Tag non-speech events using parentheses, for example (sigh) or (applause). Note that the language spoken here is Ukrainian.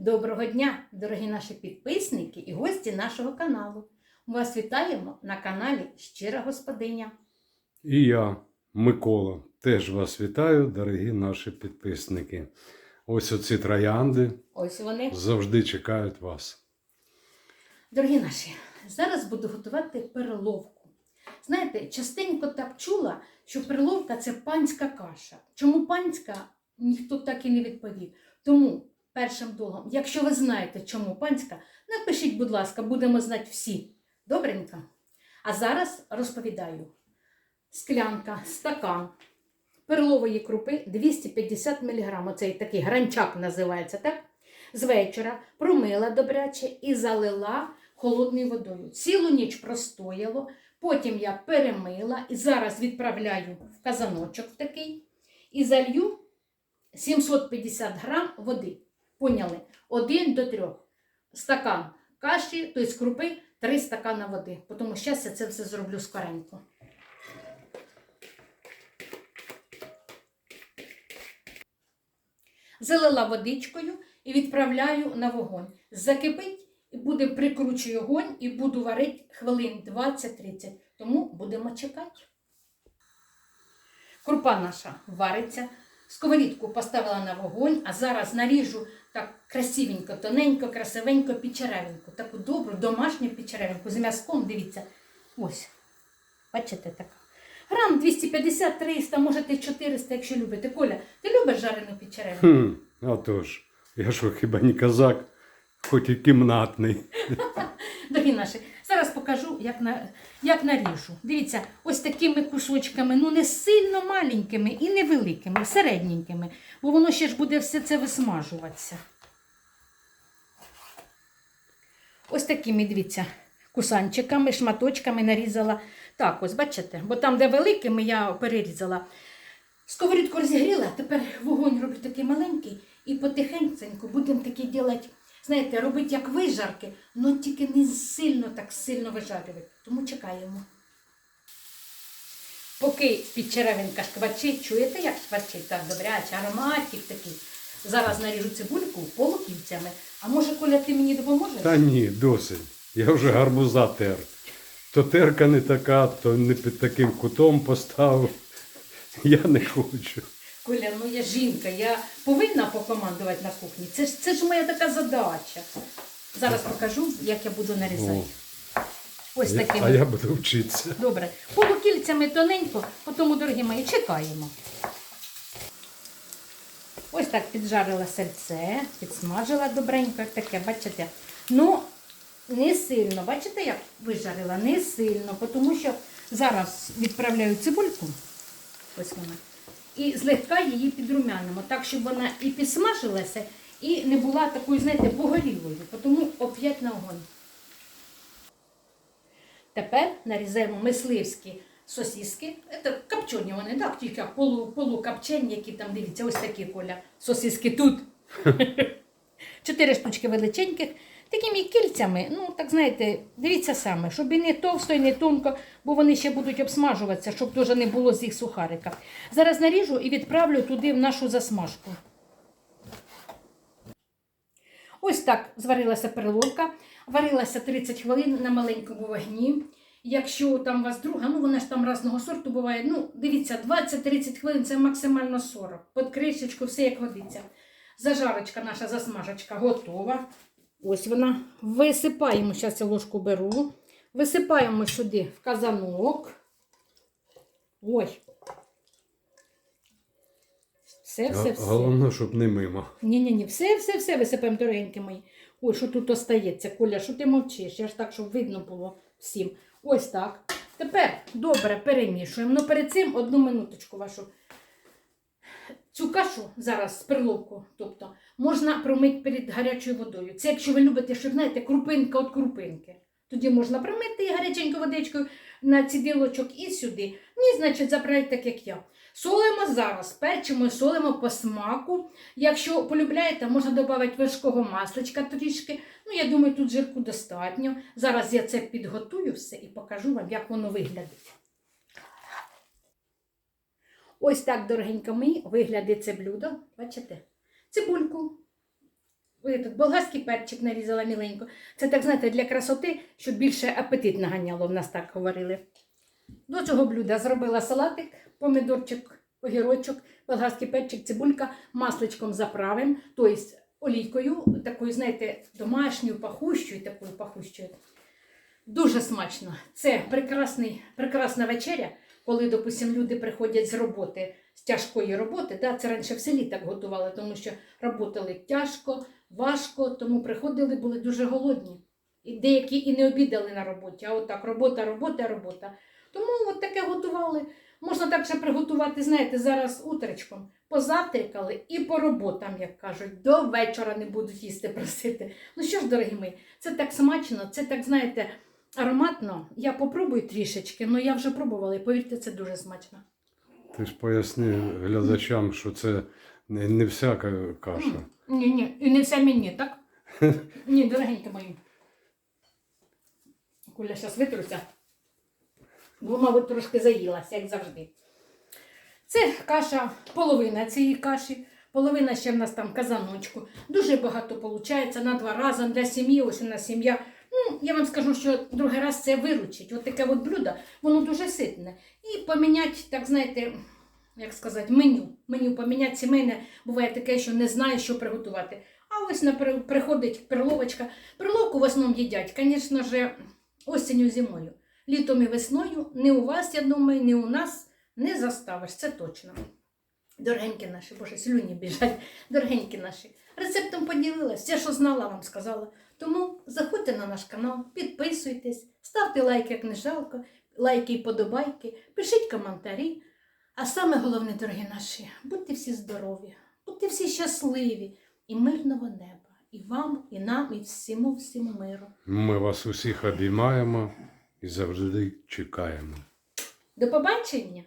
Доброго дня, дорогі наші підписники і гості нашого каналу. Ми вас вітаємо на каналі Щира Господиня. І я, Микола, теж вас вітаю, дорогі наші підписники. Ось оці троянди Ось вони. завжди чекають вас. Дорогі наші, зараз буду готувати переловку. Знаєте, частенько так чула, що переловка це панська каша. Чому панська, ніхто так і не відповів. Тому першим долгом, якщо ви знаєте, чому панська, напишіть, будь ласка, будемо знати всі. Добренько. А зараз розповідаю. Склянка, стакан перлової крупи 250 мг. Оцей такий гранчак називається, так? З вечора промила добряче і залила холодною водою. Цілу ніч простояло, потім я перемила і зараз відправляю в казаночок такий і залью 750 грам води. Поняли? Один до трьох. Стакан каші, тобто крупи, три стакана води. Тому зараз я це все зроблю скоренько. Залила водичкою і відправляю на вогонь. Закипить і буде прикручую огонь і буду варити хвилин 20-30. Тому будемо чекати. Крупа наша вариться. Сковорідку поставила на вогонь, а зараз наріжу так красивенько, тоненько, красивенько печеревинку. Таку добру домашню печеревинку з м'язком, дивіться. Ось. Бачите така. Грам 250-300, можете 400, якщо любите. Коля, ти любиш жарену печеревинку? Хм, а тож, я що хіба не казак, хоч і кімнатний. Дорогі наші, зараз покажу, як, на, як наріжу. Дивіться, ось такими кусочками, ну не сильно маленькими і не великими, середненькими, бо воно ще ж буде все це висмажуватися. Ось такими, дивіться, кусанчиками, шматочками нарізала. Так, ось, бачите, бо там, де великими, я перерізала. Сковорідку розігріла, тепер вогонь роблю такий маленький і потихеньку будемо такі робити, знаєте, робити як вижарки, але тільки не сильно так сильно вижарювати. Тому чекаємо. Поки підчеревинка шкварчить, чуєте, як шкварчить? Так, добряче, ароматик такий. Зараз наріжу цибульку полукільцями. А може, Коля, ти мені допоможеш? Та ні, досить. Я вже гарбуза тер. То терка не така, то не під таким кутом поставив. Я не хочу. Коля, ну я жінка, я повинна покомандувати на кухні. Це ж, це ж моя така задача. Зараз покажу, як я буду нарізати. Ось Я- такими. А я буду вчитися. Добре. Полукільцями тоненько, потім, дорогі мої, чекаємо. Ось так піджарила сальце, підсмажила добренько, таке, бачите. Ну, не сильно, бачите, як вижарила? Не сильно, тому що зараз відправляю цибульку. Ось вона. І злегка її підрумянимо, так, щоб вона і підсмажилася, і не була такою, знаєте, погорілою. Тому оп'ять на огонь. Тепер нарізаємо мисливські сосиски. Це копчені вони, так, тільки полу, полукопчені, які там, дивіться, ось такі коля. Сосиски тут. (laughs) Чотири штучки величеньких. Такими кільцями, ну так знаєте, дивіться саме, щоб і не товсто, і не тонко, бо вони ще будуть обсмажуватися, щоб теж не було з їх сухарика. Зараз наріжу і відправлю туди в нашу засмажку. Ось так зварилася переловка. Варилася 30 хвилин на маленькому вогні. Якщо там у вас друга, ну вона ж там разного сорту буває. Ну, дивіться, 20-30 хвилин це максимально 40. Під кришечку все як годиться. Зажарочка наша засмажечка готова. Ось вона. Висипаємо, зараз я ложку беру. Висипаємо сюди в казанок. Ой. Все, все, все. Головне, щоб не мимо. Ні-ні-ні, все, все, все висипаємо, дорогенькі мої. Ой, що тут остається? Коля, що ти мовчиш? Я ж так, щоб видно було всім. Ось так. Тепер добре перемішуємо. Ну перед цим одну минуточку вашу. Цю кашу зараз з перловку, тобто, можна промити перед гарячою водою. Це якщо ви любите, щоб знаєте, крупинка від крупинки. Тоді можна промити гаряченькою водичкою на цідилочок і сюди. Ні, значить, забирайте так, як я. Солимо зараз, перчимо і солимо по смаку. Якщо полюбляєте, можна додати вершкового масличка трішки. Ну, я думаю, тут жирку достатньо. Зараз я це підготую все і покажу вам, як воно виглядить. Ось так, дорогенько мої, виглядить це блюдо. Бачите? Цибульку Этот, болгарський перчик нарізала міленько. Це так, знаєте, для красоти, щоб більше апетит наганяло, в нас так говорили. До цього блюда зробила салатик, помідорчик, огірочок, болгарський перчик, цибулька, масличком заправим, тобто олійкою, такою, знаєте, домашньою, пахущою, такою пахущою. Дуже смачно. Це прекрасний, прекрасна вечеря, коли, допустим, люди приходять з роботи, з тяжкої роботи. Да, це раніше в селі так готували, тому що працювали тяжко, важко, тому приходили, були дуже голодні. І деякі і не обідали на роботі, а отак робота, робота, робота. Тому от таке готували. Можна так ще приготувати, знаєте, зараз утречком. Позавтракали і по роботам, як кажуть, до вечора не будуть їсти просити. Ну що ж, дорогі мої, це так смачно, це так, знаєте, ароматно. Я попробую трішечки, але я вже пробувала, і повірте, це дуже смачно. Ти ж поясни глядачам, що це не, не всяка каша. Ні, ні, і не все мені, так? (laughs) Ні, дорогенькі мої. Куля зараз витруся. Бо, мабуть, трошки заїлася, як завжди. Це каша, половина цієї каші, половина ще в нас там казаночку. Дуже багато виходить на два рази для сім'ї, ось у нас сім'я. Ну, я вам скажу, що другий раз це виручить. От таке от блюдо, воно дуже ситне. І поміняти, так знаєте, як сказати, меню. Меню поміняти сімейне буває таке, що не знає, що приготувати. А ось приходить перловочка. Перловку в основному їдять, звісно ж, осінню зимою. Літом і весною не у вас, я думаю, не у нас не заставиш, це точно. Дорогенькі наші, боже, слюні біжать, дорогенькі наші. Рецептом поділилась, все, що знала, вам сказала. Тому заходьте на наш канал, підписуйтесь, ставте лайки, як не жалко, лайки і подобайки, пишіть коментарі. А саме головне, дорогі наші, будьте всі здорові, будьте всі щасливі і мирного неба. І вам, і нам, і всьому, всьому миру. Ми вас усіх обіймаємо і завжди чекаємо. До побачення!